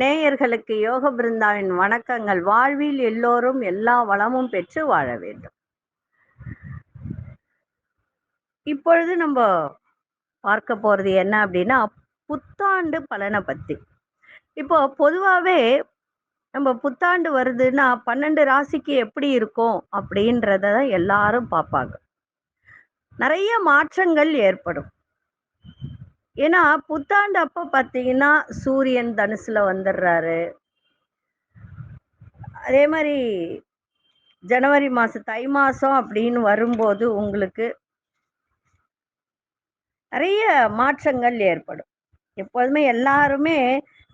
நேயர்களுக்கு யோக பிருந்தாவின் வணக்கங்கள். வாழ்வில் எல்லோரும் எல்லா வளமும் பெற்று வாழ வேண்டும். இப்பொழுது நம்ம பார்க்க போறது என்ன அப்படின்னா புத்தாண்டு பலனை பத்தி. இப்போ பொதுவாகவே நம்ம புத்தாண்டு வருதுன்னா பன்னெண்டு ராசிக்கு எப்படி இருக்கும் அப்படின்றத எல்லாரும் பார்ப்பாங்க. நிறைய மாற்றங்கள் ஏற்படும். ஏன்னா புத்தாண்டு அப்போ பார்த்தீங்கன்னா சூரியன் தனுசுல வந்துடுறாரு. அதே மாதிரி ஜனவரி மாசம் தை மாசம் அப்படின்னு வரும்போது உங்களுக்கு நிறைய மாற்றங்கள் ஏற்படும். எப்போதுமே எல்லாருமே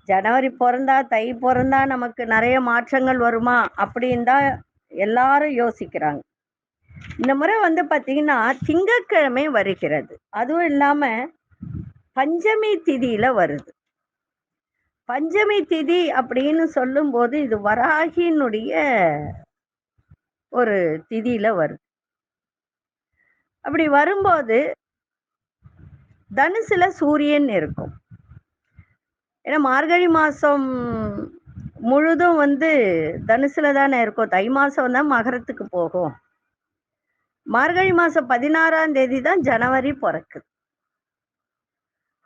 ஜனவரி பிறந்தா தை பிறந்தா நமக்கு நிறைய மாற்றங்கள் வருமா அப்படின்னு தான் எல்லாரும் யோசிக்கிறாங்க. இந்த முறை வந்து பார்த்தீங்கன்னா திங்கட்கிழமை வருகிறது. அதுவும் இல்லாம பஞ்சமி திதியில வருது. பஞ்சமி திதி அப்படின்னு சொல்லும்போது இது வராகியினுடைய ஒரு திதியில வருது. அப்படி வரும்போது தனுசுல சூரியன் இருக்கும். ஏன்னா மார்கழி மாசம் முழுதும் வந்து தனுசுல தானே இருக்கும். தை மாசம் தான் மகரத்துக்கு போகும். மார்கழி மாசம் பதினாறாம் தேதி தான் ஜனவரி பிறக்குது.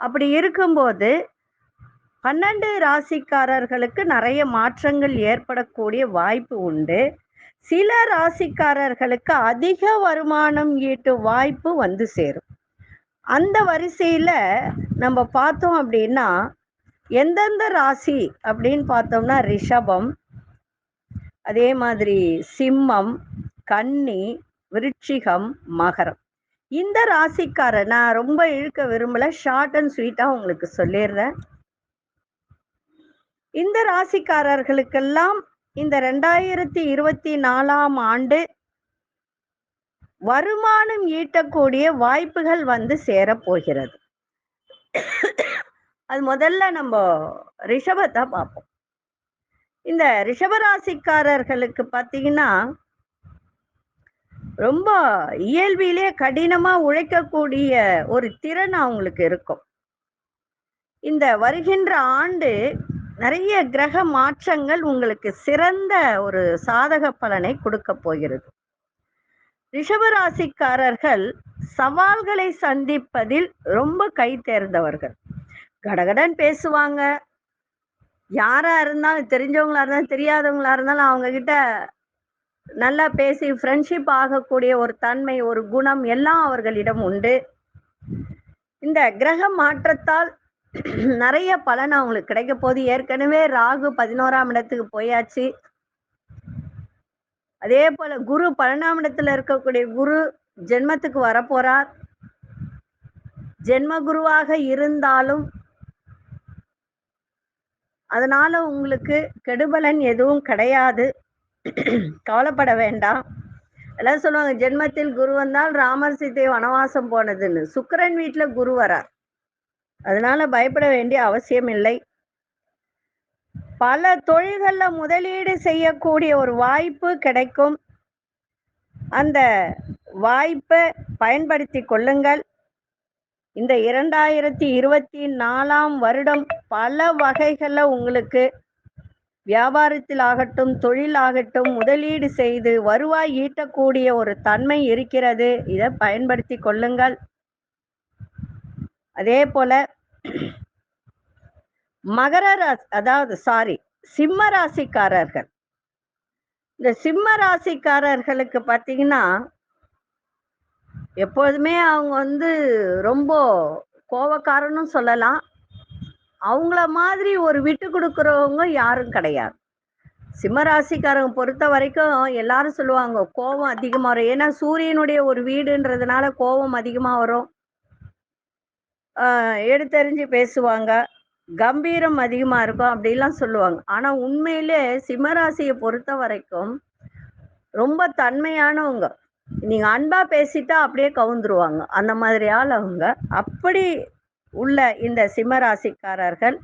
அப்படி இருக்கும்போது பன்னெண்டு ராசிக்காரர்களுக்கு நிறைய மாற்றங்கள் ஏற்படக்கூடிய வாய்ப்பு உண்டு. சில ராசிக்காரர்களுக்கு அதிக வருமானம் ஈட்டும் வாய்ப்பு வந்து சேரும். அந்த வரிசையில நம்ம பார்த்தோம் அப்படின்னா எந்தெந்த ராசி அப்படின்னு பார்த்தோம்னா ரிஷபம் அதே மாதிரி சிம்மம் கன்னி விருட்சிகம் மகரம். இந்த ராசிக்கார நான் ரொம்ப இழுக்க விரும்பல ஷார்ட் அண்ட் ஸ்வீட்டா உங்களுக்கு சொல்லிடுறேன். இந்த ராசிக்காரர்களுக்கெல்லாம் இந்த ரெண்டாயிரத்தி இருபத்தி நாலாம் ஆண்டு வருமானம் ஈட்டக்கூடிய வாய்ப்புகள் வந்து சேரப்போகிறது அது முதல்ல நம்ம ரிஷபத்தை பார்ப்போம். இந்த ரிஷபராசிக்காரர்களுக்கு பார்த்தீங்கன்னா ரொம்ப இயல்பிலே கடினமா உழைக்கக்கூடிய ஒரு திறன் அவங்களுக்கு இருக்கும். இந்த வருகின்ற ஆண்டு நிறைய கிரக மாற்றங்கள் உங்களுக்கு சிறந்த ஒரு சாதக பலனை கொடுக்க போகிறது. ரிஷபராசிக்காரர்கள் சவால்களை சந்திப்பதில் ரொம்ப கை தேர்ந்தவர்கள். கடகடன் பேசுவாங்க. யாரா இருந்தாலும் தெரிஞ்சவங்களா இருந்தாலும் தெரியாதவங்களா இருந்தாலும் அவங்க கிட்ட நல்லா பேசி ஃப்ரெண்ட்ஷிப் ஆகக்கூடிய ஒரு தன்மை ஒரு குணம் எல்லாம் அவர்களிடம் உண்டு. இந்த கிரக மாற்றத்தால் நிறைய பலன் அவங்களுக்கு கிடைக்க போகுது. ஏற்கனவே ராகு பதினோராம் இடத்துக்கு போயாச்சு. அதே போல குரு பன்னெண்டாம் இடத்துல இருக்கக்கூடிய குரு ஜென்மத்துக்கு வரப்போறார். ஜென்ம குருவாக இருந்தாலும் அதனால உங்களுக்கு கெடுபலன் எதுவும் கிடையாது. கவலைப்பட வேண்டாம். எல்லாம் சொல்லுவாங்க ஜென்மத்தில் குரு வந்தால் ராமர் சீத்தை வனவாசம் போனதுன்னு. சுக்கிரன் வீட்டுல குரு வரார். அதனால பயப்பட வேண்டிய அவசியம் இல்லை. பல தொழில்களில் முதலீடு செய்யக்கூடிய ஒரு வாய்ப்பு கிடைக்கும். அந்த வாய்ப்பை பயன்படுத்தி கொள்ளுங்கள். இந்த இரண்டாயிரத்தி இருபத்தி நாலாம் வருடம் பல வகைகளில் உங்களுக்கு வியாபாரத்தில் ஆகட்டும் தொழில் ஆகட்டும் முதலீடு செய்து வருவாய் ஈட்டக்கூடிய ஒரு தன்மை இருக்கிறது. இதை பயன்படுத்தி கொள்ளுங்கள். அதே போல மகர ராசி அதாவது சாரி சிம்ம ராசிக்காரர்கள். இந்த சிம்ம ராசிக்காரர்களுக்கு பார்த்தீங்கன்னா எப்போதுமே அவங்க வந்து ரொம்ப கோவக்காரனும் சொல்லலாம். அவங்கள மாதிரி ஒரு விட்டு கொடுக்குறவங்க யாரும் கிடையாது. சிம்மராசிக்காரங்க பொறுத்த வரைக்கும் எல்லாரும் சொல்லுவாங்க கோபம் அதிகமாக வரும். ஏன்னா சூரியனுடைய ஒரு வீடுன்றதுனால கோபம் அதிகமாக வரும். எடுத்தறிஞ்சு எடுத்தெறிஞ்சு பேசுவாங்க. கம்பீரம் அதிகமாக இருக்கும் அப்படிலாம் சொல்லுவாங்க. ஆனால் உண்மையிலே சிம்மராசியை பொறுத்த வரைக்கும் ரொம்ப தன்மையானவங்க. நீங்கள் அன்பாக பேசிட்டா அப்படியே கவுந்துருவாங்க. அந்த மாதிரி ஆள் அவங்க அப்படி உள்ள இந்த சிம்மராசிக்காரர்கள்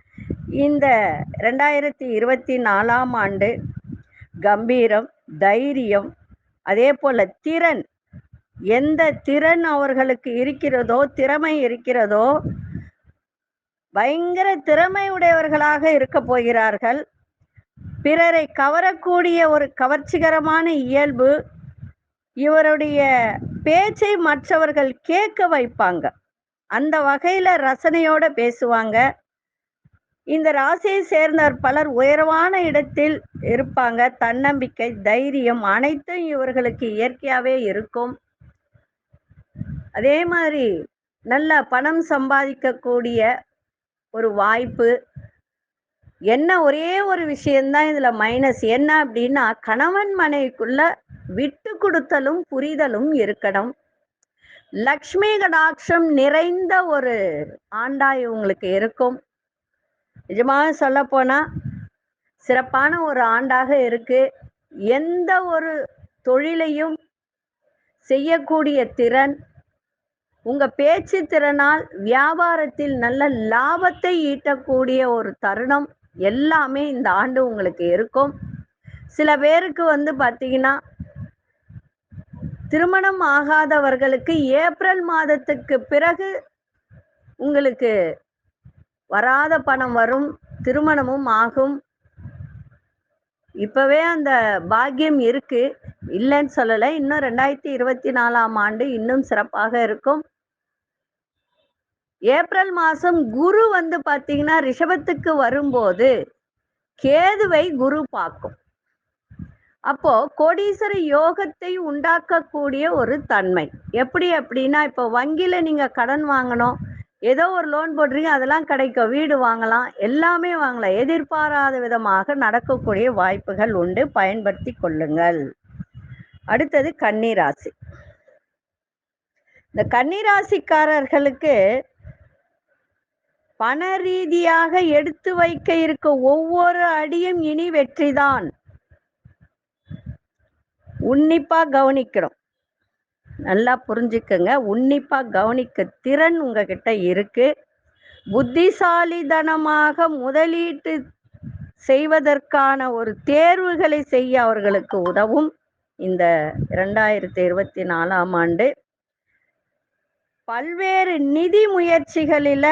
இந்த ரெண்டாயிரத்தி இருபத்தி நாலாம் ஆண்டு கம்பீரம் தைரியம் அதே போல் திறன். எந்த திறன் அவர்களுக்கு இருக்கிறதோ திறமை இருக்கிறதோ பயங்கர திறமை உடையவர்களாக இருக்க போகிறார்கள். பிறரை கவரக்கூடிய ஒரு கவர்ச்சிகரமான இயல்பு இவருடைய பேச்சை மற்றவர்கள் கேட்க வைப்பாங்க. அந்த வகையில ரசனையோட பேசுவாங்க. இந்த ராசியை சேர்ந்தவர் பலர் உயர்வான இடத்தில் இருப்பாங்க. தன்னம்பிக்கை தைரியம் அனைத்தும் இவர்களுக்கு இயற்கையாவே இருக்கும். அதே மாதிரி நல்ல பணம் சம்பாதிக்கக்கூடிய ஒரு வாய்ப்பு. என்ன ஒரே ஒரு விஷயம்தான் இதுல மைனஸ் என்ன அப்படின்னா கணவன் மனைவிக்குள்ள விட்டு கொடுத்தலும் புரிதலும் இருக்கணும். லக்ஷ்மி கடாட்சம் நிறைந்த ஒரு ஆண்டாய் உங்களுக்கு இருக்கும். நிஜமாக சொல்ல போனா சிறப்பான ஒரு ஆண்டாக இருக்கு. எந்த ஒரு தொழிலையும் செய்யக்கூடிய திறன் உங்க பேச்சு திறனால் வியாபாரத்தில் நல்ல லாபத்தை ஈட்டக்கூடிய ஒரு தருணம் எல்லாமே இந்த ஆண்டு உங்களுக்கு இருக்கும். சில பேருக்கு வந்து பார்த்தீங்கன்னா திருமணம் ஆகாதவர்களுக்கு ஏப்ரல் மாதத்துக்கு பிறகு உங்களுக்கு வராத பணம் வரும் திருமணமும் ஆகும். இப்பவே அந்த பாக்கியம் இருக்கு. இல்லைன்னு சொல்லலை. இன்னும் ரெண்டாயிரத்தி இருபத்தி நாலாம் ஆண்டு இன்னும் சிறப்பாக இருக்கும். ஏப்ரல் மாசம் குரு வந்து பாத்தீங்கன்னா ரிஷபத்துக்கு வரும்போது கேதுவை குரு பார்க்கும். அப்போ கோடீஸ்வர யோகத்தை உண்டாக்கக்கூடிய ஒரு தன்மை. எப்படி அப்படின்னா இப்போ வங்கியில நீங்க கடன் வாங்கணும் ஏதோ ஒரு லோன் போடுறீங்க அதெல்லாம் கிடைக்கும் வீடு வாங்கலாம் எல்லாமே வாங்கலாம். எதிர்பாராத விதமாக நடக்கக்கூடிய வாய்ப்புகள் உண்டு. பயன்படுத்தி கொள்ளுங்கள். அடுத்தது கன்னிராசி. இந்த கன்னிராசிக்காரர்களுக்கு பண ரீதியாக எடுத்து வைக்க இருக்க ஒவ்வொரு அடியும் இனி வெற்றிதான். உன்னிப்பா கவனிக்கணும் நல்லா புரிஞ்சுக்கங்க. உன்னிப்பா கவனிக்க திறன் உங்ககிட்ட இருக்கு. புத்திசாலிதனமாக முதலீட்டு செய்வதற்கான ஒரு தேர்வுகளை செய்ய அவர்களுக்கு உதவும். இந்த இரண்டாயிரத்தி இருபத்தி நாலாம் ஆண்டு பல்வேறு நிதி முயற்சிகளில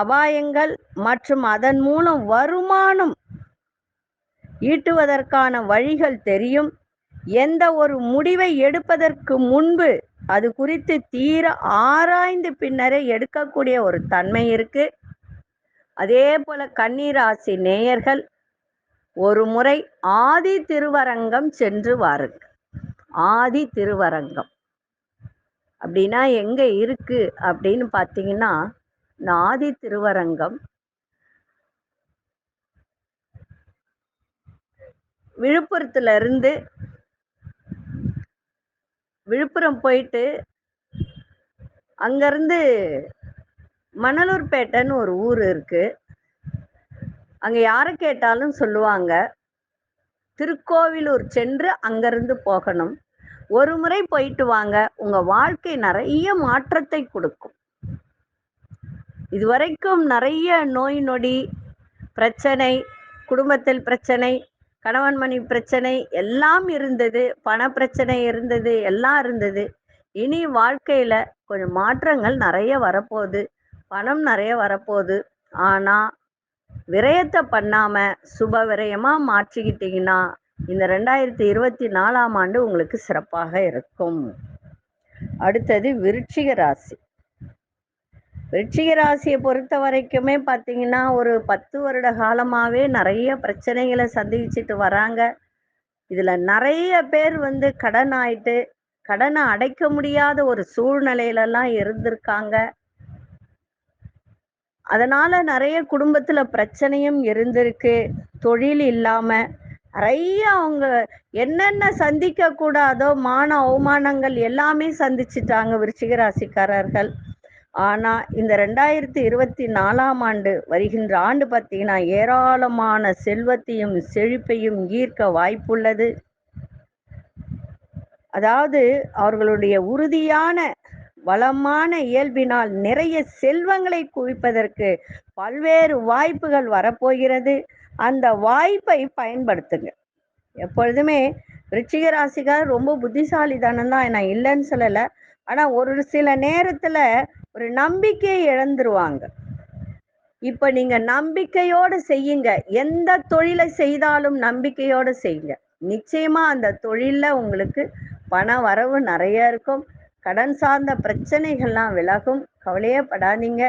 அபாயங்கள் மற்றும் அதன் மூலம் வருமானம் ஈட்டுவதற்கான வழிகள் தெரியும். எந்த ஒரு முடிவை எடுப்பதற்கு முன்பு அது குறித்து தீர ஆராய்ந்து பின்னரே எடுக்கக்கூடிய ஒரு தன்மை இருக்கு. அதே போல கன்னிராசி நேயர்கள் ஒரு முறை ஆதி திருவரங்கம் சென்று வாருங்க. ஆதி திருவரங்கம். அப்படின்னா எங்க இருக்கு அப்படின்னு பார்த்தீங்கன்னா இந்த ஆதி திருவரங்கம் விழுப்புரத்துல இருந்து விழுப்புரம் போயிட்டு அங்கேருந்து மணலூர்பேட்டைன்னு ஒரு ஊர் இருக்கு. அங்கே யாரை கேட்டாலும் சொல்லுவாங்க திருக்கோவிலூர் சென்று அங்கிருந்து போகணும். ஒரு முறை போயிட்டு வாங்க. உங்க வாழ்க்கை நிறைய மாற்றத்தை கொடுக்கும். இதுவரைக்கும் நிறைய நோய் நொடி பிரச்சனை குடும்பத்தில் பிரச்சனை கணவன் மணி பிரச்சனை எல்லாம் இருந்தது பண பிரச்சனை இருந்தது எல்லாம் இருந்தது. இனி வாழ்க்கையில கொஞ்சம் மாற்றங்கள் நிறைய வரப்போகுது. பணம் நிறைய வரப்போகுது. ஆனா விரயத்தை பண்ணாம சுப விரயமா மாற்றிக்கிட்டீங்கன்னா இந்த ரெண்டாயிரத்தி இருபத்தி நாலாம் ஆண்டு உங்களுக்கு சிறப்பாக இருக்கும். அடுத்தது விருட்சிக ராசி. விருச்சிக ராசியை பொறுத்த வரைக்குமே பார்த்தீங்கன்னா ஒரு பத்து வருட காலமாகவே நிறைய பிரச்சனைகளை சந்திச்சுட்டு வராங்க. இதில் நிறைய பேர் வந்து கடன் ஆயிட்டு கடனை அடைக்க முடியாத ஒரு சூழ்நிலையிலலாம் இருந்திருக்காங்க. அதனால நிறைய குடும்பத்துல பிரச்சனையும் இருந்திருக்கு. தொழில் இல்லாம நிறைய அவங்க என்னென்ன சந்திக்க கூடாதோ மான அவமானங்கள் எல்லாமே சந்திச்சிட்டாங்க விருச்சிக ராசிக்காரர்கள் ஆனா இந்த ரெண்டாயிரத்தி இருபத்தி நாலாம் ஆண்டு வருகின்ற ஆண்டு பார்த்தீங்கன்னா ஏராளமான செல்வத்தையும் செழிப்பையும் ஈர்க்க வாய்ப்புள்ளது. அதாவது அவர்களுடைய உறுதியான வளமான இயல்பினால் நிறைய செல்வங்களை குவிப்பதற்கு பல்வேறு வாய்ப்புகள் வரப்போகிறது. அந்த வாய்ப்பை பயன்படுத்துங்க. எப்பொழுதுமே விருச்சிக ராசிக்கார் ரொம்ப புத்திசாலிதானம் தான் நான் இல்லைன்னு சொல்லலை. ஆனால் ஒரு சில நேரத்தில் ஒரு நம்பிக்கையை இழந்துருவாங்க. இப்ப நீங்க நம்பிக்கையோட செய்யுங்க. எந்த தொழிலை செய்தாலும் நம்பிக்கையோட செய்யுங்க. நிச்சயமா அந்த தொழில்ல உங்களுக்கு பண வரவு நிறைய இருக்கும். கடன் சார்ந்த பிரச்சனைகள்லாம் விலகும். கவலையே படாதீங்க.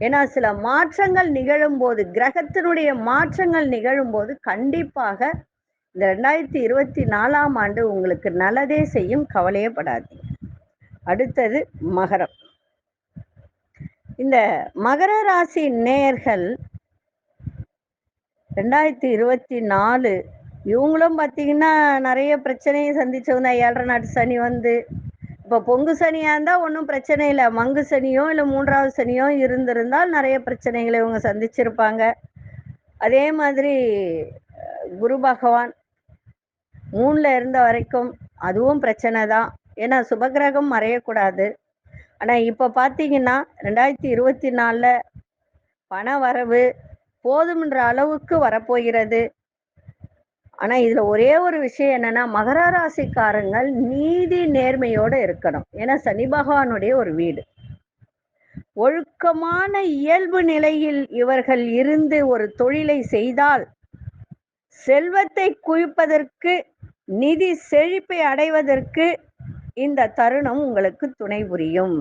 ஏன்னா சில மாற்றங்கள் நிகழும் போது கிரகத்தினுடைய மாற்றங்கள் நிகழும் போது கண்டிப்பாக இந்த ரெண்டாயிரத்தி இருபத்தி நாலாம் ஆண்டு உங்களுக்கு நல்லதே செய்யும். கவலையே படாதீங்க. அடுத்தது மகரம். இந்த மகர ராசி நேர்கள் ரெண்டாயிரத்தி இருபத்தி நாலு இவங்களும் பார்த்தீங்கன்னா நிறைய பிரச்சனையை சந்திச்சவங்க. தான் ஏழரை நாட்டு சனி வந்து இப்போ பொங்கு சனியாக இருந்தால் ஒன்றும் பிரச்சனை இல்லை. மங்கு சனியோ இல்லை மூன்றாவது சனியோ இருந்திருந்தால் நிறைய பிரச்சனைகளை இவங்க சந்திச்சிருப்பாங்க. அதே மாதிரி குரு பகவான் மூணில் இருந்த வரைக்கும் அதுவும் பிரச்சனை தான் ஏன்னா சுபகிரகம் மறையக்கூடாது. ஆனால் இப்போ பார்த்தீங்கன்னா ரெண்டாயிரத்தி இருபத்தி நாலில் பண வரவு போதும்ன்ற அளவுக்கு வரப்போகிறது. ஆனா இதுல ஒரே ஒரு விஷயம் என்னன்னா மகர ராசிக்காரங்கள் நீதி நேர்மையோட இருக்கணும். ஏன்னா சனி பகவானுடைய ஒரு வீடு. ஒழுக்கமான இயல்பு நிலையில் இவர்கள் இருந்து ஒரு தொழிலை செய்தால் செல்வத்தை குவிப்பதற்கு நிதி செழிப்பை அடைவதற்கு இந்த தருணம் உங்களுக்கு துணை புரியும்.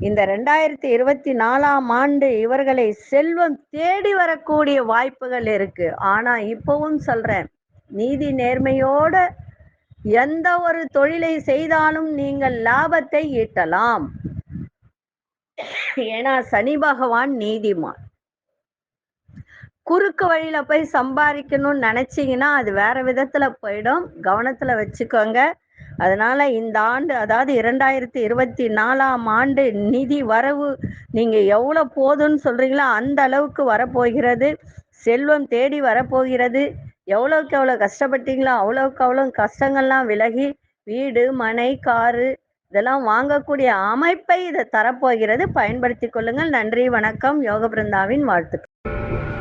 இந்த ரெண்டாயிரத்தி இருபத்தி நாலாம் ஆண்டு இவர்களை செல்வம் தேடி வரக்கூடிய வாய்ப்புகள் இருக்கு. ஆனா இப்பவும் சொல்றேன் நீதி நேர்மையோட எந்த ஒரு தொழிலை செய்தாலும் நீங்கள் லாபத்தை ஈட்டலாம். ஏன்னா சனி பகவான் நீதிமான். குறுக்கு வழியில போய் சம்பாதிக்கணும்னு நினைச்சீங்கன்னா அது வேற விதத்துல போயிடும். கவனத்துல வச்சுக்கோங்க. அதனால இந்த ஆண்டு அதாவது இரண்டாயிரத்தி இருபத்தி நாலாம் ஆண்டு நிதி வரவு நீங்க எவ்வளவு போதும்னு சொல்றீங்களோ அந்த அளவுக்கு வரப்போகிறது. செல்வம் தேடி வரப்போகிறது. எவ்வளவுக்கு எவ்வளவு கஷ்டப்பட்டீங்களோ அவ்வளவுக்கு அவ்வளவு கஷ்டங்கள்லாம் விலகி வீடு மனை காரு இதெல்லாம் வாங்கக்கூடிய அமைப்பை இதை தரப்போகிறது. பயன்படுத்தி கொள்ளுங்கள். நன்றி வணக்கம். யோக பிருந்தாவின் வாழ்த்துக்கள்.